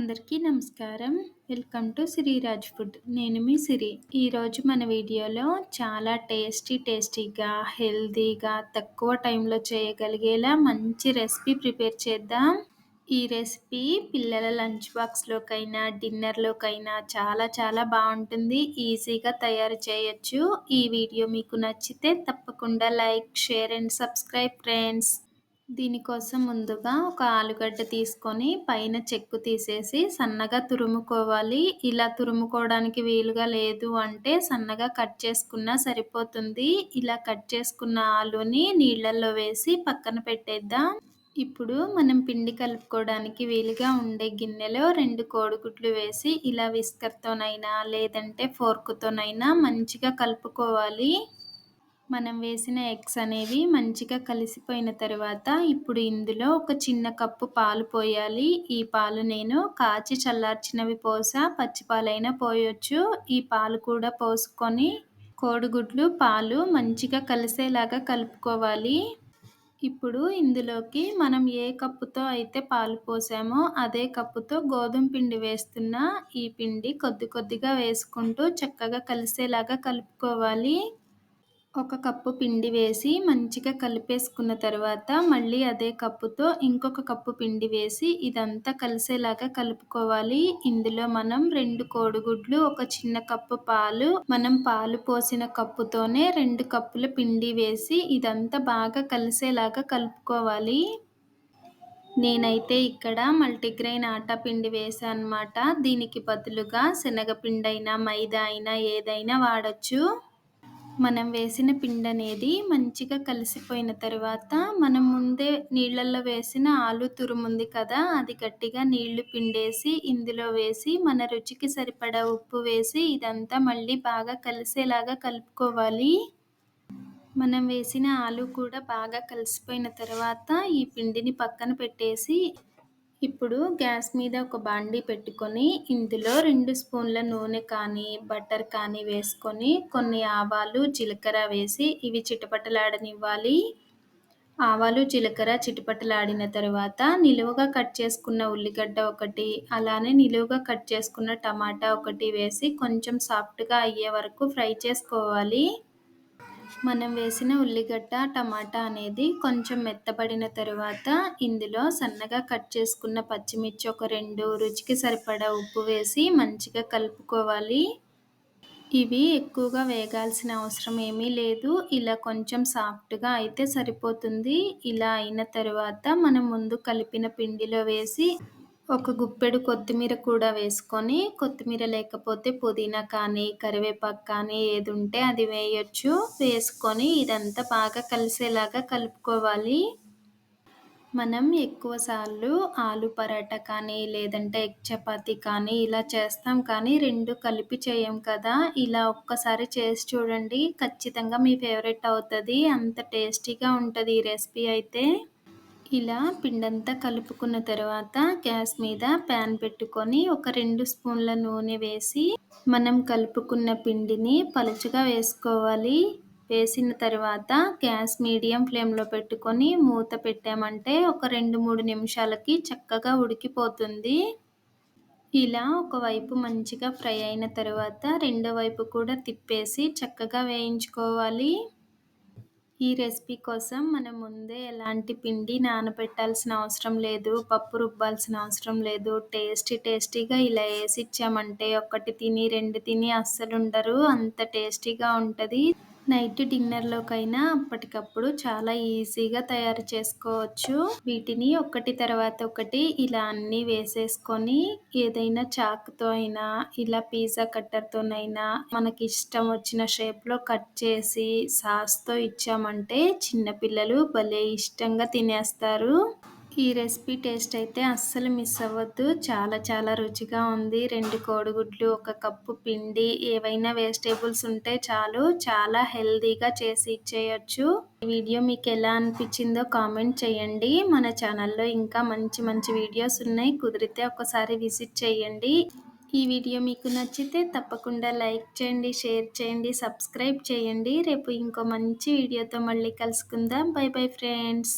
అందరికీ నమస్కారం. Welcome to Sriraj food. నేను మీ సిరి. ఈరోజు మన వీడియోలో చాలా టేస్టీ టేస్టీగా హెల్తీగా తక్కువ టైంలో చేయగలిగేలా మంచి రెసిపీ ప్రిపేర్ చేద్దాం. ఈ రెసిపీ పిల్లల లంచ్ బాక్స్లోకైనా డిన్నర్లోకైనా చాలా చాలా బాగుంటుంది. ఈజీగా తయారు చేయొచ్చు. ఈ వీడియో మీకు నచ్చితే తప్పకుండా like share and subscribe friends. దీనికోసం ముందుగా ఒక ఆలుగడ్డ తీసుకొని పైన చెక్కు తీసేసి సన్నగా తురుముకోవాలి. ఇలా తురుముకోవడానికి వీలుగా లేదు అంటే సన్నగా కట్ చేసుకున్నా సరిపోతుంది. ఇలా కట్ చేసుకున్న ఆలుని నీళ్ళల్లో వేసి పక్కన పెట్టేద్దాం. ఇప్పుడు మనం పిండి కలుపుకోవడానికి వీలుగా ఉండే గిన్నెలో రెండు కోడిగుడ్లు వేసి ఇలా విస్కర్తోనైనా లేదంటే ఫోర్క్తోనైనా మంచిగా కలుపుకోవాలి. మనం వేసిన ఎగ్స్ అనేవి మంచిగా కలిసిపోయిన తర్వాత ఇప్పుడు ఇందులో ఒక చిన్న కప్పు పాలు పోయాలి. ఈ పాలు నేను కాచి చల్లార్చినవి పోసా పచ్చి పాలైనా పోయొచ్చు. ఈ పాలు కూడా పోసుకొని కోడిగుడ్లు పాలు మంచిగా కలిసేలాగా కలుపుకోవాలి. ఇప్పుడు ఇందులోకి మనం ఏ కప్పుతో అయితే పాలు పోసామో అదే కప్పుతో గోధుమ పిండి వేస్తున్న ఈ పిండి కొద్ది కొద్దిగా వేసుకుంటూ చక్కగా కలిసేలాగా కలుపుకోవాలి. ఒక కప్పు పిండి వేసి మంచిగా కలిపేసుకున్న తర్వాత మళ్ళీ అదే కప్పుతో ఇంకొక కప్పు పిండి వేసి ఇదంతా కలిసేలాగా కలుపుకోవాలి. ఇందులో మనం రెండు కోడిగుడ్లు ఒక చిన్న కప్పు పాలు మనం పాలు పోసిన కప్పుతోనే రెండు కప్పుల పిండి వేసి ఇదంతా బాగా కలిసేలాగా కలుపుకోవాలి. నేనైతే ఇక్కడ మల్టీగ్రెయిన్ ఆటా పిండి వేసాను అనమాట దీనికి బదులుగా శనగపిండి అయినా మైదా అయినా ఏదైనా వాడచ్చు. మనం వేసిన పిండి అనేది మంచిగా కలిసిపోయిన తర్వాత మనం ముందే నీళ్ళల్లో వేసిన ఆలు తురుముంది కదా అది గట్టిగా నీళ్ళు పిండేసి ఇందులో వేసి మన రుచికి సరిపడా ఉప్పు వేసి ఇదంతా మళ్ళీ బాగా కలిసేలాగా కలుపుకోవాలి. మనం వేసిన ఆలు కూడా బాగా కలిసిపోయిన తర్వాత ఈ పిండిని పక్కన పెట్టేసి ఇప్పుడు గ్యాస్ మీద ఒక బాండీ పెట్టుకొని ఇందులో రెండు స్పూన్ల నూనె కానీ బటర్ కానీ వేసుకొని కొన్ని ఆవాలు జీలకర్ర వేసి ఇవి చిటపటలాడనివ్వాలి. ఆవాలు జీలకర్ర చిటపటలాడిన తర్వాత నిలువుగా కట్ చేసుకున్న ఉల్లిగడ్డ ఒకటి అలానే నిలువుగా కట్ చేసుకున్న టమాటా ఒకటి వేసి కొంచెం సాఫ్ట్గా అయ్యే వరకు ఫ్రై చేసుకోవాలి. మనం వేసిన ఉల్లిగడ్డ టమాటా అనేది కొంచెం మెత్తబడిన తరువాత ఇందులో సన్నగా కట్ చేసుకున్న పచ్చిమిర్చి ఒక రెండు రుచికి సరిపడా ఉప్పు వేసి మంచిగా కలుపుకోవాలి. ఇవి ఎక్కువగా వేగాల్సిన అవసరం ఏమీ లేదు. ఇలా కొంచెం సాఫ్ట్గా అయితే సరిపోతుంది. ఇలా అయిన తర్వాత మనం ముందు కలిపిన పిండిలో వేసి ఒక గుప్పెడు కొత్తిమీర కూడా వేసుకొని కొత్తిమీర లేకపోతే పుదీనా కానీ కరివేపాకు కానీ ఏది ఉంటే అది వేయొచ్చు. వేసుకొని ఇదంతా బాగా కలిసేలాగా కలుపుకోవాలి. మనం ఎక్కువ సార్లు ఆలు పరాటా కానీ లేదంటే ఎగ్ చపాతీ కానీ ఇలా చేస్తాం కానీ రెండు కలిపి చేయం కదా. ఇలా ఒక్కసారి చేసి చూడండి. ఖచ్చితంగా మీ ఫేవరెట్ అవుతుంది. అంత టేస్టీగా ఉంటుంది ఈ రెసిపీ అయితే. ఇలా పిండంతా కలుపుకున్న తర్వాత గ్యాస్ మీద ప్యాన్ పెట్టుకొని ఒక రెండు స్పూన్ల నూనె వేసి మనం కలుపుకున్న పిండిని పలుచగా వేసుకోవాలి. వేసిన తర్వాత గ్యాస్ మీడియం ఫ్లేమ్లో పెట్టుకొని మూత పెట్టామంటే ఒక రెండు మూడు నిమిషాలకి చక్కగా ఉడికిపోతుంది. ఇలా ఒకవైపు మంచిగా ఫ్రై అయిన తర్వాత రెండో వైపు కూడా తిప్పేసి చక్కగా వేయించుకోవాలి. ఈ రెసిపీ కోసం మనం ముందే ఎలాంటి పిండి నానబెట్టాల్సిన అవసరం లేదు పప్పు రుబ్బాల్సిన అవసరం లేదు టేస్టీ టేస్టీగా ఇలా వేసి ఇచ్చామంటే ఒకటి తిని రెండు తిని అస్సలు ఉండరు అంత టేస్టీగా ఉంటుంది. నైట్ డిన్నర్లోకైనా అప్పటికప్పుడు చాలా ఈజీగా తయారు చేసుకోవచ్చు. వీటిని ఒకటి తర్వాత ఒకటి ఇలా అన్నీ వేసేసుకొని ఏదైనా చాకుతో అయినా ఇలా పిజ్జా కట్టర్తోనైనా మనకి ఇష్టం వచ్చిన షేప్లో కట్ చేసి సాస్తో ఇచ్చామంటే చిన్నపిల్లలు భలే ఇష్టంగా తినేస్తారు. ఈ రెసిపీ టేస్ట్ అయితే అస్సలు మిస్ అవ్వద్దు. చాలా చాలా రుచిగా ఉంది. రెండు కోడిగుడ్లు ఒక కప్పు పిండి ఏవైనా వెజిటేబుల్స్ ఉంటే చాలు. చాలా హెల్దీగా చేసి ఇచ్చేయచ్చు. ఈ వీడియో మీకు ఎలా అనిపించిందో కామెంట్ చేయండి. మన ఛానల్లో ఇంకా మంచి మంచి వీడియోస్ ఉన్నాయి. కుదిరితే ఒకసారి విజిట్ చేయండి. ఈ వీడియో మీకు నచ్చితే తప్పకుండా లైక్ చేయండి షేర్ చేయండి సబ్స్క్రైబ్ చేయండి. రేపు ఇంకో మంచి వీడియోతో మళ్ళీ కలుసుకుందాం. Bye bye friends.